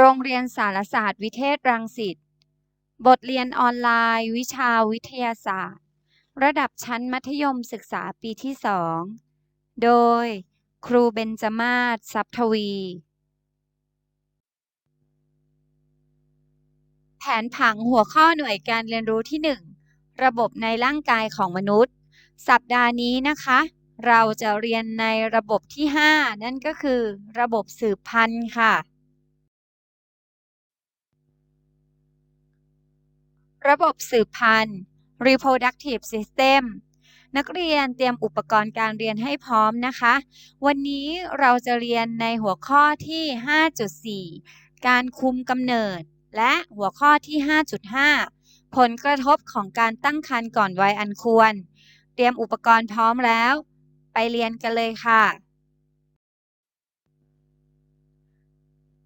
โรงเรียนสารศาสตร์วิเทศรังสิต บทเรียนออนไลน์ วิชาวิทยาศาสตร์ ระดับชั้นมัธยมศึกษาปีที่สอง โดย ครูเบญจมาศทรัพทวี แผนผังหัวข้อหน่วยการเรียนรู้ที่ 1 ระบบในร่างกายของมนุษย์ สัปดาห์นี้นะคะ เราจะเรียนในระบบที่ 5 นั่นก็คือ ระบบสืบพันธุ์ค่ะ ระบบสืบพันธุ์ reproductive system นักเรียนเตรียมอุปกรณ์การเรียนให้พร้อมนะคะ วันนี้เราจะเรียนในหัวข้อที่ 5.4 การคุมกำเนิด และหัวข้อที่ 5.5 ผลกระทบของการตั้งครรภ์ก่อนวัยอันควร เตรียมอุปกรณ์พร้อมแล้ว ไปเรียนกันเลยค่ะ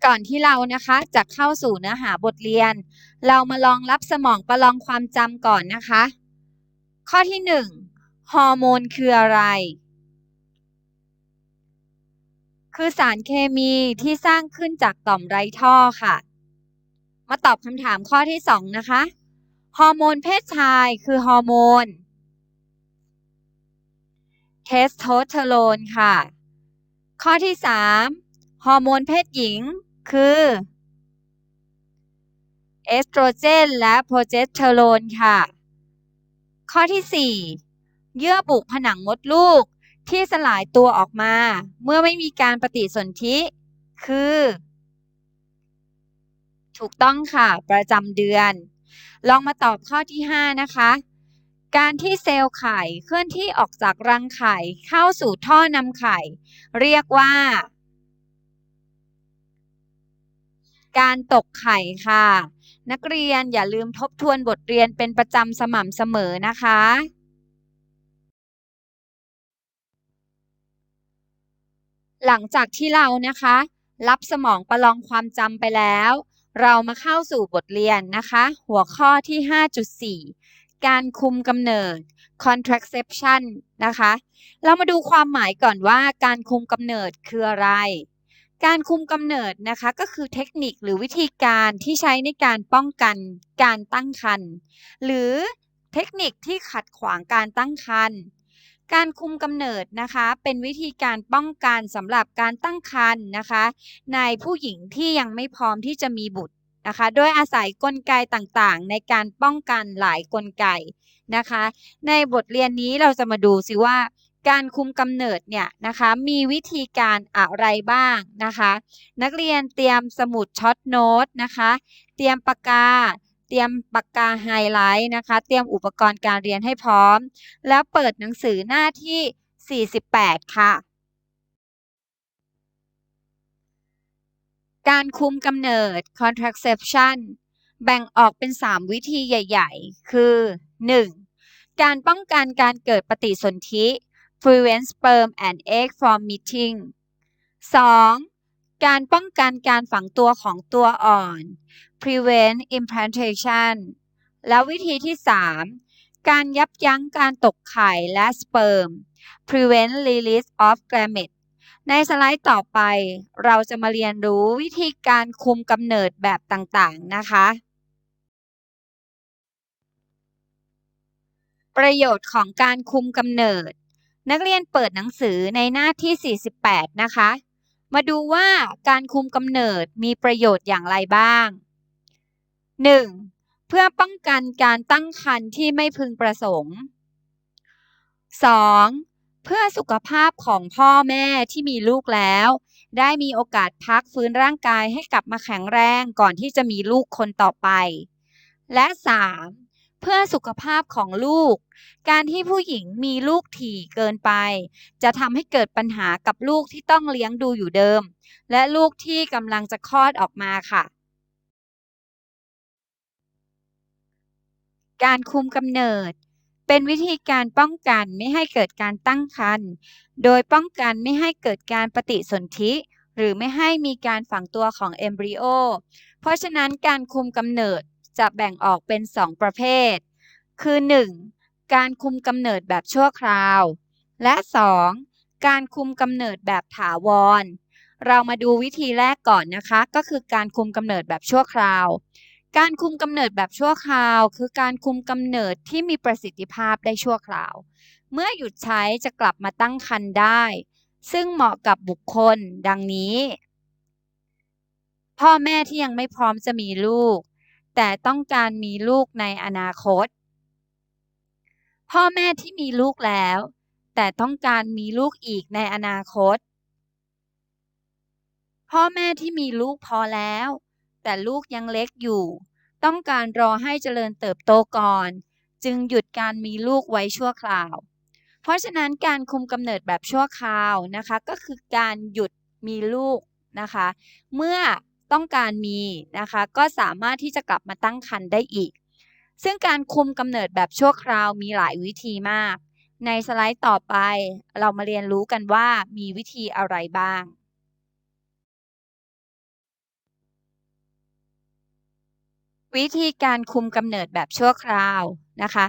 ก่อนที่เรานะคะจะเข้าสู่เนื้อหาบทเรียน เรามาลองรับสมองประลองความจำก่อนนะคะ ข้อที่ 1 ฮอร์โมนคืออะไร คือสารเคมีที่สร้างขึ้นจากต่อมไรท่อค่ะ มาตอบคำถามข้อที่ 2 นะคะ ฮอร์โมนเพศชายคือฮอร์โมนเทสโทสเตอโรนค่ะ ข้อที่ 3 ฮอร์โมนเพศหญิง คือ เอสโตรเจนและโปรเจสเตอโรนค่ะ ข้อที่ 4 เยื่อบุผนังมดลูกที่สลายตัวออกมา เมื่อไม่มีการปฏิสนธิ คือ ถูกต้องค่ะ ประจำเดือน ลองมาตอบข้อที่ 5 นะคะ การที่เซลล์ไข่เคลื่อนที่ออกจากรังไข่เข้าสู่ท่อนำไข่ เรียกว่า การตกไข่ค่ะ นักเรียนอย่าลืมทบทวนบทเรียนเป็นประจำสม่ำเสมอนะคะ หลังจากที่เรานะคะ รับสมองประลองความจำไปแล้ว เรามาเข้าสู่บทเรียนนะคะ หัวข้อที่ 5.4 การคุมกำเนิด contraception นะคะ เรามาดูความหมายก่อนว่าการคุมกำเนิดคืออะไร การคุมกำเนิดนะคะก็คือเทคนิคหรือวิธีการที่ใช้ในการป้องกันการตั้งครรภ์หรือเทคนิคที่ขัดขวางการตั้งครรภ์การคุมกำเนิดนะคะเป็นวิธีการป้องกันสำหรับการตั้งครรภ์นะคะในผู้หญิงที่ยังไม่พร้อมที่จะมีบุตรนะคะโดยอาศัยกลไกต่างๆ ในการป้องกันหลายกลไกนะคะ ในบทเรียนนี้เราจะมาดูซิว่า การคุมกำเนิดเนี่ยนะคะมีวิธีการอะไรบ้างนะคะ นักเรียนเตรียมสมุดช็อตโน้ตนะคะเตรียมปากกา เตรียมปากกาไฮไลท์นะคะเตรียมอุปกรณ์การเรียนให้พร้อม แล้วเปิดหนังสือหน้าที่ 48 ค่ะ การคุมกำเนิด contraception แบ่งออกเป็น 3 วิธีใหญ่ ๆ คือ 1. การป้องกันการเกิดปฏิสนธิ prevent sperm and egg from meeting 2. การป้องกันการฝังตัวของตัวอ่อน prevent implantation และวิธีที่ 3 การยับยั้งการตกไข่และสเปิร์ม prevent release of gamete ในสไลด์ต่อไป เราจะมาเรียนรู้วิธีการคุมกำเนิดแบบต่างๆนะคะ ประโยชน์ของการคุมกำเนิด นักเรียนเปิดหนังสือในหน้าที่ 48 นะคะ มาดูว่าการคุมกำเนิดมีประโยชน์อย่างไรบ้าง 1. เพื่อป้องกันการตั้งครรภ์ที่ไม่พึงประสงค์ 2. เพื่อสุขภาพของพ่อแม่ที่มีลูกแล้ว ได้มีโอกาสพักฟื้นร่างกายให้กลับมาแข็งแรงก่อนที่จะมีลูกคนต่อไป และ 3. เพื่อสุขภาพของลูก การที่ผู้หญิงมีลูกถี่เกินไป จะทำให้เกิดปัญหากับลูกที่ต้องเลี้ยงดูอยู่เดิม และลูกที่กำลังจะคลอดออกมาค่ะ การคุมกำเนิด เป็นวิธีการป้องกันไม่ให้เกิดการตั้งครรภ์โดยป้องกันไม่ให้เกิดการปฏิสนธิหรือไม่ให้มีการฝังตัวของเอมบริโอ เพราะฉะนั้นการคุมกำเนิด จะแบ่งออกเป็น 2 ประเภท คือ 1. การคุมกำเนิดแบบชั่วคราว และ 2. การคุมกำเนิดแบบถาวร เรามาดูวิธีแรกก่อนนะคะ ก็คือการคุมกำเนิดแบบชั่วคราว การคุมกำเนิดแบบชั่วคราว คือการคุมกำเนิดที่มีประสิทธิภาพได้ชั่วคราว เมื่อหยุดใช้จะกลับมาตั้งครรภ์ได้ ซึ่งเหมาะกับบุคคลดังนี้พ่อแม่ที่ยังไม่พร้อมจะมีลูก แต่ต้องการมีลูกในอนาคต พ่อแม่ที่มีลูกแล้ว แต่ต้องการมีลูกอีกในอนาคต พ่อแม่ที่มีลูกพอแล้ว แต่ลูกยังเล็กอยู่ ต้องการรอให้เจริญเติบโตก่อน จึงหยุดการมีลูกไว้ชั่วคราว เพราะฉะนั้นการคุมกำเนิดแบบชั่วคราวนะคะ ก็คือการหยุดมีลูกนะคะ เมื่อ ต้องการมีนะคะ ก็สามารถที่จะกลับมาตั้งครรภ์ได้อีก ซึ่งการคุมกำเนิดแบบชั่วคราวมีหลายวิธีมาก ในสไลด์ต่อไป เรามาเรียนรู้กันว่ามีวิธีอะไรบ้างวิธีการคุมกำเนิดแบบชั่วคราวนะคะ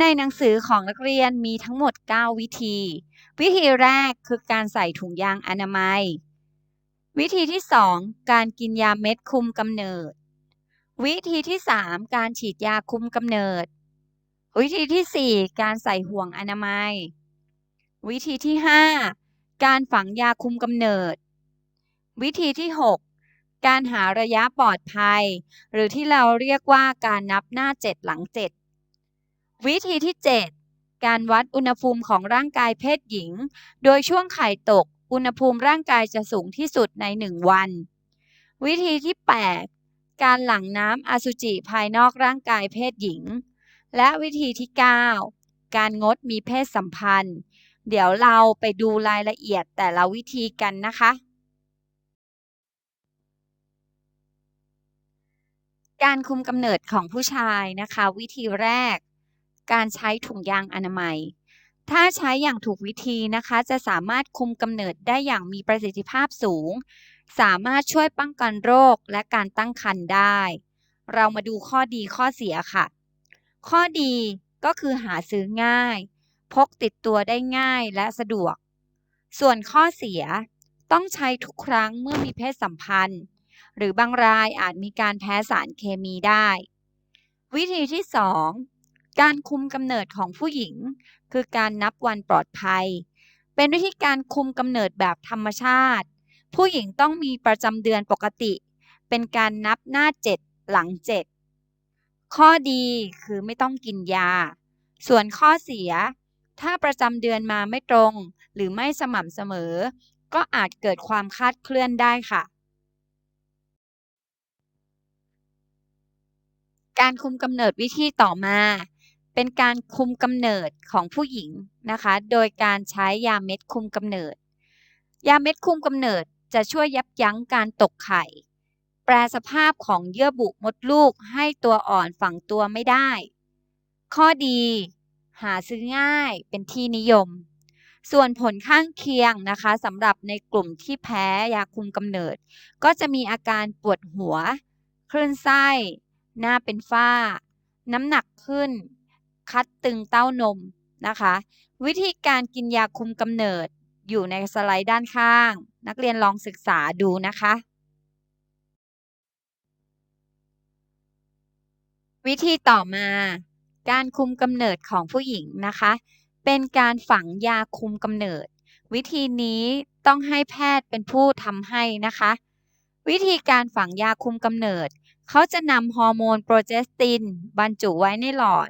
ในหนังสือของนักเรียนมีทั้งหมด 9 วิธี วิธีแรกคือการใส่ถุงยางอนามัย วิธีที่ 2 การกินยาเม็ดคุมกำเนิด วิธีที่ 3 การฉีดยาคุมกำเนิด วิธีที่ 4 การใส่ห่วงอนามัย วิธีที่ 5 การฝังยาคุมกำเนิด วิธีที่ 6 การหาระยะปลอดภัย หรือที่เราเรียกว่าการนับหน้า 7 หลัง 7 วิธีที่ 7 การวัดอุณหภูมิของร่างกายเพศหญิง โดยช่วงไข่ตก อุณหภูมิร่างกายจะสูงที่สุดใน 1 วัน วิธีที่ 8 การหลั่งน้ำอสุจิภายนอกร่างกายเพศหญิง และวิธีที่ 9 การงดมีเพศสัมพันธ์ เดี๋ยวเราไปดูรายละเอียดแต่ละวิธีกันนะคะ การคุมกำเนิดของผู้ชายนะคะ วิธีแรก การใช้ถุงยางอนามัย ถ้าใช้อย่างถูกวิธีนะคะ จะสามารถคุมกำเนิดได้อย่างมีประสิทธิภาพสูง สามารถช่วยป้องกันโรคและการตั้งครรภ์ได้ เรามาดูข้อดีข้อเสียค่ะ ข้อดีก็คือหาซื้อง่าย พกติดตัวได้ง่ายและสะดวก ส่วนข้อเสียต้องใช้ทุกครั้งเมื่อมีเพศสัมพันธ์ หรือบางรายอาจมีการแพ้สารเคมีได้ วิธีที่ 2 การคุมกำเนิดของผู้หญิง คือการนับวันปลอดภัย เป็นวิธีการคุมกำเนิดแบบธรรมชาติ ผู้หญิงต้องมีประจำเดือนปกติ เป็นการนับหน้า 7 หลัง 7 ข้อดีคือไม่ต้องกินยา ส่วนข้อเสีย ถ้าประจำเดือนมาไม่ตรง หรือไม่สม่ำเสมอ ก็อาจเกิดความคลาดเคลื่อนได้ค่ะการคุมกำเนิดวิธีต่อมา เป็นการคุมกำเนิดของผู้หญิงนะคะ โดยการใช้ยาเม็ดคุมกำเนิด ยาเม็ดคุมกำเนิดจะช่วยยับยั้งการตกไข่ แปลสภาพของเยื่อบุมดลูกให้ตัวอ่อนฝังตัวไม่ได้ ข้อดีหาซื้อง่ายเป็นที่นิยม ส่วนผลข้างเคียงนะคะสำหรับในกลุ่มที่แพ้ยาคุมกำเนิด ก็จะมีอาการปวดหัว คลื่นไส้ หน้าเป็นฝ้า น้ำหนักขึ้น คัดตึงเต้านมนะคะ วิธีการกินยาคุมกำเนิดอยู่ในสไลด์ด้านข้าง นักเรียนลองศึกษาดูนะคะ วิธีต่อมาการคุมกำเนิดของผู้หญิงนะคะ เป็นการฝังยาคุมกำเนิด วิธีนี้ต้องให้แพทย์เป็นผู้ทำให้นะคะ วิธีการฝังยาคุมกำเนิด เขาจะนำฮอร์โมนโปรเจสติน บรรจุไว้ในหลอด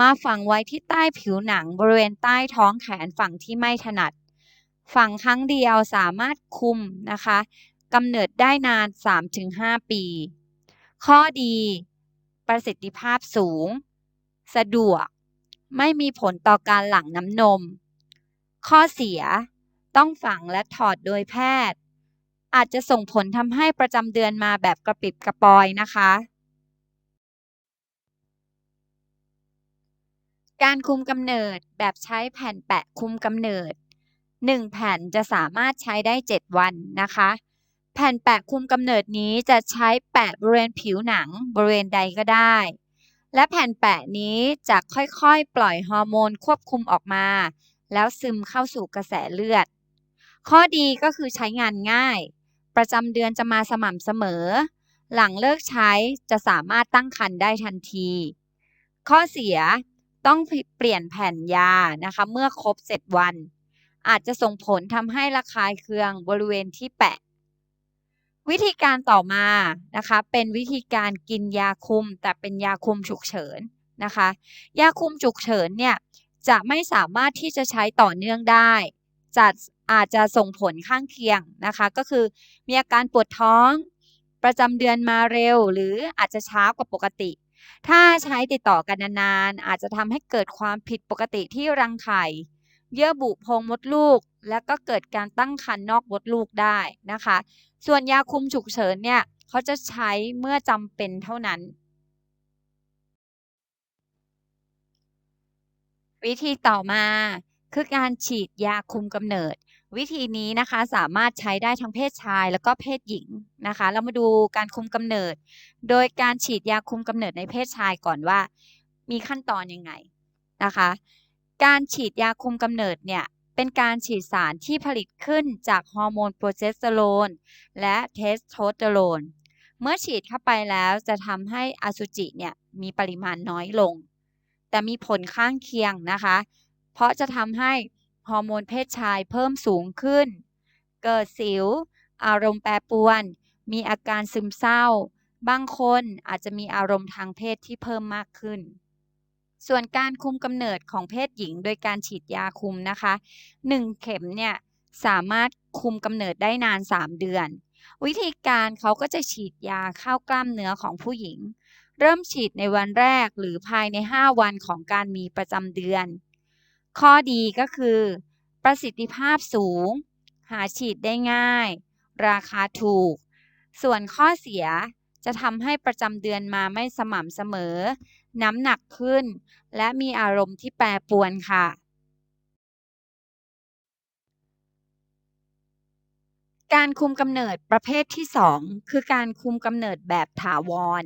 มาฝังไว้ที่ใต้ผิวหนังบริเวณใต้ท้องแขนฝั่งที่ไม่ถนัด ฝังครั้งเดียวสามารถคุมนะคะกำเนิดได้นาน 3-5 ปี ข้อดี ประสิทธิภาพสูง สะดวก ไม่มีผลต่อการหลั่งน้ำนม ข้อเสีย ต้องฝังและถอดโดยแพทย์ อาจจะส่งผลทำให้ประจำเดือนมาแบบกระปิบกระปอยนะคะ การคุมกำเนิดแบบใช้แผ่นแปะคุมกำเนิด 1 แผ่นจะสามารถใช้ได้ 7 วันนะคะ แผ่นแปะคุมกำเนิดนี้จะใช้แปะบริเวณผิวหนังบริเวณใดก็ได้ และแผ่นแปะนี้จะค่อยๆ ปล่อยฮอร์โมนควบคุมออกมา แล้วซึมเข้าสู่กระแสเลือด ข้อดีก็คือใช้งานง่าย ประจำเดือนจะมาสม่ำเสมอ หลังเลิกใช้จะสามารถตั้งครรภ์ได้ทันที ข้อเสีย ต้องเปลี่ยนแผ่นยานะคะ เมื่อครบ7วัน อาจจะส่งผลทำให้ระคายเคืองบริเวณที่แปะ วิธีการต่อมานะคะ เป็นวิธีการกินยาคุม แต่เป็นยาคุมฉุกเฉินนะคะ ยาคุมฉุกเฉินเนี่ยจะไม่สามารถที่จะใช้ต่อเนื่องได้จะอาจจะส่งผลข้างเคียงนะคะ ก็คือมีอาการปวดท้อง ประจำเดือนมาเร็ว หรืออาจจะช้ากว่าปกติ ถ้าใช้ติดต่อกันนานๆ อาจจะทำให้เกิดความผิดปกติที่รังไข่ เยื่อบุโพรงมดลูก และก็เกิดการตั้งครรภ์นอกมดลูกได้นะคะ ส่วนยาคุมฉุกเฉินเนี่ยเขาจะใช้เมื่อจำเป็นเท่านั้น วิธีต่อมาคือการฉีดยาคุมกำเนิด วิธีนี้นะคะสามารถใช้ได้ทั้งเพศชายแล้วก็เพศหญิงนะคะ เรามาดูการคุมกำเนิด โดยการฉีดยาคุมกำเนิดในเพศชายก่อนว่า มีขั้นตอนยังไงนะคะ การฉีดยาคุมกำเนิดเนี่ยเป็นการฉีดสารที่ผลิตขึ้นจากฮอร์โมนโปรเจสเตอโรนและเทสโทสเตอโรนเมื่อฉีดเข้าไปแล้วจะทำให้อสุจิเนี่ยมีปริมาณน้อยลง แต่มีผลข้างเคียงนะคะ เพราะจะทำให้ ฮอร์โมนเพศชายเพิ่มสูงขึ้น เกิดสิว อารมณ์แปรปรวน มีอาการซึมเศร้า บางคนอาจจะมีอารมณ์ทางเพศที่เพิ่มมากขึ้น ส่วนการคุมกำเนิดของเพศหญิงโดยการฉีดยาคุมนะคะ 1 เข็มเนี่ยสามารถคุมกำเนิดได้นาน 3 เดือน วิธีการเขาก็จะฉีดยาเข้ากล้ามเนื้อของผู้หญิง เริ่มฉีดในวันแรกหรือภายใน 5 วันของการมีประจำเดือน ข้อดีก็คือ ประสิทธิภาพสูง หาฉีดได้ง่าย ราคาถูก ส่วนข้อเสียจะทำให้ประจำเดือนมาไม่สม่ำเสมอ น้ำหนักขึ้น และมีอารมณ์ที่แปรปรวนค่ะ การคุมกำเนิดประเภทที่ 2 คือการคุมกำเนิดแบบถาวร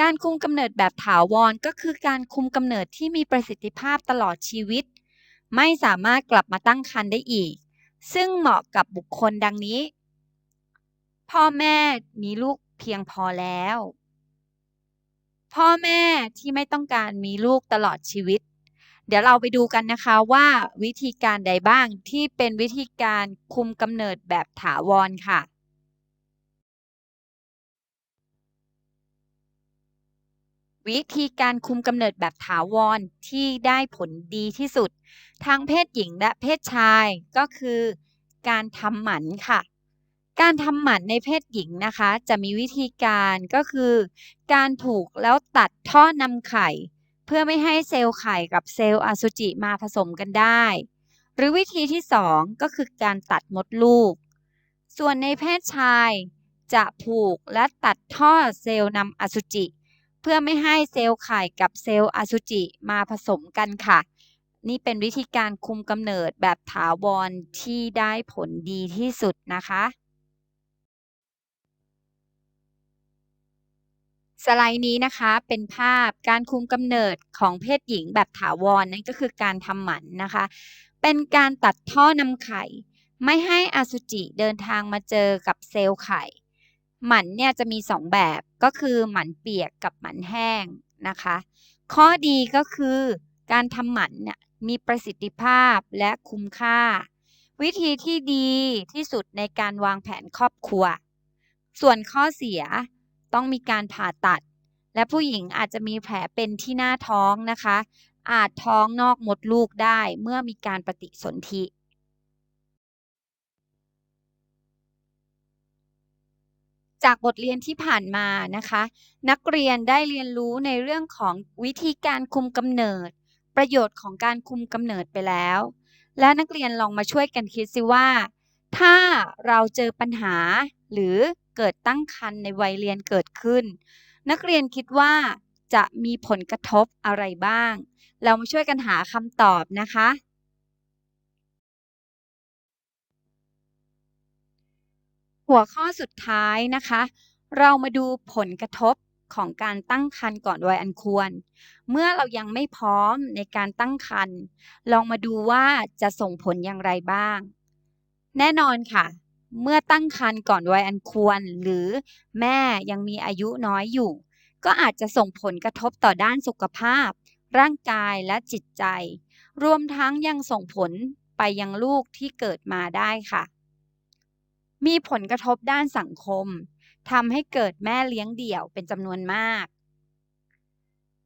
การคุมกำเนิดแบบถาวรก็คือการคุมกำเนิดที่มีประสิทธิภาพตลอดชีวิต ไม่สามารถกลับมาตั้งครรภ์ได้อีก ซึ่งเหมาะกับบุคคลดังนี้ พ่อแม่มีลูกเพียงพอแล้ว พ่อแม่ที่ไม่ต้องการมีลูกตลอดชีวิต เดี๋ยวเราไปดูกันนะคะว่าวิธีการใดบ้างที่เป็นวิธีการคุมกำเนิดแบบถาวรค่ะ วิธีการคุมกำเนิดแบบถาวรที่ได้ผลดีที่สุด ทั้งเพศหญิงและเพศชายก็คือ การทำหมันค่ะ การทำหมันในเพศหญิงนะคะ จะมีวิธีการก็คือ การผูกแล้วตัดท่อนำไข่ เพื่อไม่ให้เซลล์ไข่กับเซลล์อสุจิมาผสมกันได้ หรือวิธีที่ 2 ก็คือการตัดมดลูก ส่วนในเพศชาย จะผูกและตัดท่อเซลล์นำอสุจิ เพื่อไม่ให้เซลล์ไข่กับเซลล์อสุจิมาผสมกันค่ะ นี่เป็นวิธีการคุมกำเนิดแบบถาวรที่ได้ผลดีที่สุดนะคะ สไลด์นี้นะคะเป็นภาพการคุมกำเนิดของเพศหญิงแบบถาวรนั่นก็คือการทำหมันนะคะ เป็นการตัดท่อนำไข่ ไม่ให้อสุจิเดินทางมาเจอกับเซลล์ไข่ หมันเนี่ยจะมี 2 แบบก็คือหมันเปียกกับหมันแห้งนะคะ ข้อดีก็คือการทำหมันเนี่ยมีประสิทธิภาพและคุ้มค่า วิธีที่ดีที่สุดในการวางแผนครอบครัว ส่วนข้อเสียต้องมีการผ่าตัด และผู้หญิงอาจจะมีแผลเป็นที่หน้าท้องนะคะ อาจท้องนอกมดลูกได้เมื่อมีการปฏิสนธิ จากบทเรียนที่ผ่านมานะคะ นักเรียนได้เรียนรู้ในเรื่องของวิธีการคุมกำเนิด ประโยชน์ของการคุมกำเนิดไปแล้ว และนักเรียนลองมาช่วยกันคิดสิว่า ถ้าเราเจอปัญหาหรือเกิดตั้งครรภ์ในวัยเรียนเกิดขึ้น นักเรียนคิดว่าจะมีผลกระทบอะไรบ้าง เรามาช่วยกันหาคำตอบนะคะ หัวข้อสุดท้ายนะคะ เรามาดูผลกระทบของการตั้งครรภ์ก่อนวัยอันควร เมื่อเรายังไม่พร้อมในการตั้งครรภ์ลองมาดูว่าจะส่งผลอย่างไรบ้าง แน่นอนค่ะ เมื่อตั้งครรภ์ก่อนวัยอันควร หรือแม่ยังมีอายุน้อยอยู่ ก็อาจจะส่งผลกระทบต่อด้านสุขภาพ ร่างกายและจิตใจ รวมทั้งยังส่งผลไปยังลูกที่เกิดมาได้ค่ะ มีผลกระทบด้านสังคมทำให้เกิดแม่เลี้ยงเดี่ยวเป็นจำนวนมาก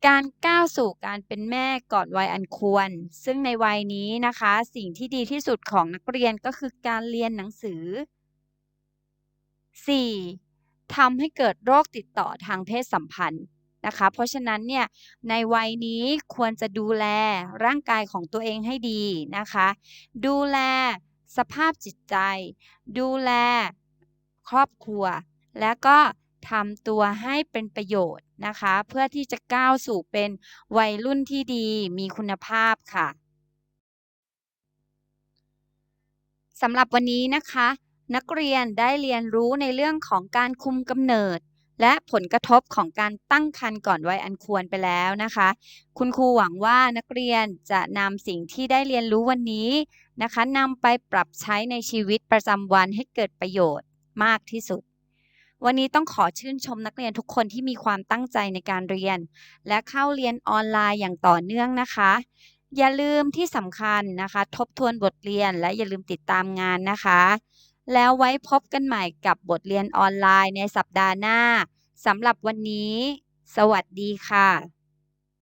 การก้าวสู่การเป็นแม่ก่อนวัยอันควร ซึ่งในวัยนี้นะคะ สิ่งที่ดีที่สุดของนักเรียนก็คือการเรียนหนังสือ 4. ทำให้เกิดโรคติดต่อทางเพศสัมพันธ์นะคะ เพราะฉะนั้นเนี่ยในวัยนี้ควรจะดูแลร่างกายของตัวเองให้ดีนะคะ ดูแล สภาพจิตใจ ดูแล ครอบครัว และก็ทำตัวให้เป็นประโยชน์นะคะ เพื่อที่จะก้าวสู่เป็นวัยรุ่นที่ดีมีคุณภาพค่ะสำหรับวันนี้นะคะ นักเรียนได้เรียนรู้ในเรื่องของการคุมกำเนิด และผลกระทบของการตั้งครรภ์ก่อนวัยอันควรไปแล้วนะคะ คุณครูหวังว่านักเรียนจะนำสิ่งที่ได้เรียนรู้วันนี้นะคะนำไปปรับใช้ในชีวิตประจำวันให้เกิดประโยชน์มากที่สุด วันนี้ต้องขอชื่นชมนักเรียนทุกคนที่มีความตั้งใจในการเรียน และเข้าเรียนออนไลน์อย่างต่อเนื่องนะคะ อย่าลืมที่สำคัญนะคะ ทบทวนบทเรียนและอย่าลืมติดตามงานนะคะ แล้วไว้พบกันใหม่กับบทเรียนออนไลน์ในสัปดาห์หน้าสำหรับวันนี้ สวัสดีค่ะ